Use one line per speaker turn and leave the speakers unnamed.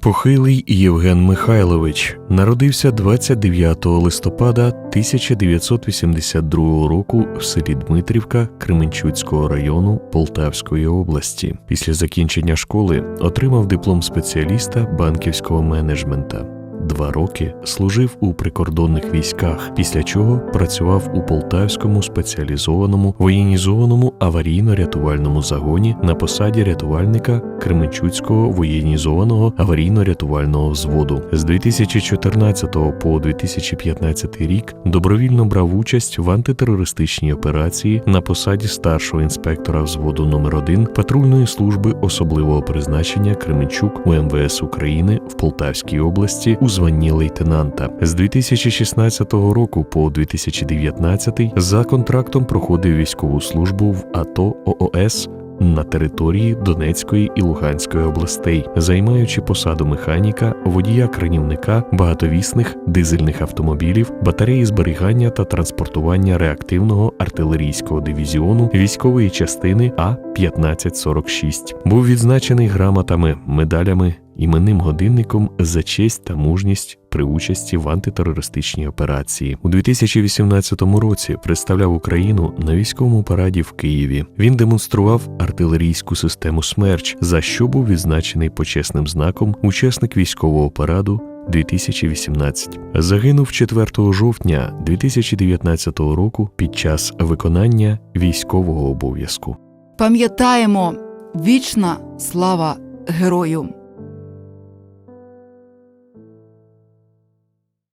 Похилий Євген Михайлович народився 29 листопада 1982 року в селі Дмитрівка Кременчуцького району Полтавської області. Після закінчення школи отримав диплом спеціаліста банківського менеджмента. Два роки служив у прикордонних військах, після чого працював у полтавському спеціалізованому воєнізованому аварійно-рятувальному загоні на посаді рятувальника Кременчуцького воєнізованого аварійно-рятувального взводу. З 2014 по 2015 рік добровільно брав участь в антитерористичній операції на посаді старшого інспектора взводу номер 1 патрульної служби особливого призначення Кременчук у МВС України в Полтавській області у званні лейтенанта. З 2016 року по 2019 за контрактом проходив військову службу в АТО ООС на території Донецької і Луганської областей, займаючи посаду механіка, водія кранівника багатовісних дизельних автомобілів, батареї зберігання та транспортування реактивного артилерійського дивізіону військової частини А 1546 Був відзначений грамотами, медалями. Іменним годинником за честь та мужність при участі в антитерористичній операції у 2018 році представляв Україну на військовому параді в Києві. Він демонстрував артилерійську систему Смерч, за що був відзначений почесним знаком учасник військового параду 2018. Загинув 4 жовтня 2019 року під час виконання військового обов'язку.
Пам'ятаємо вічна слава герою!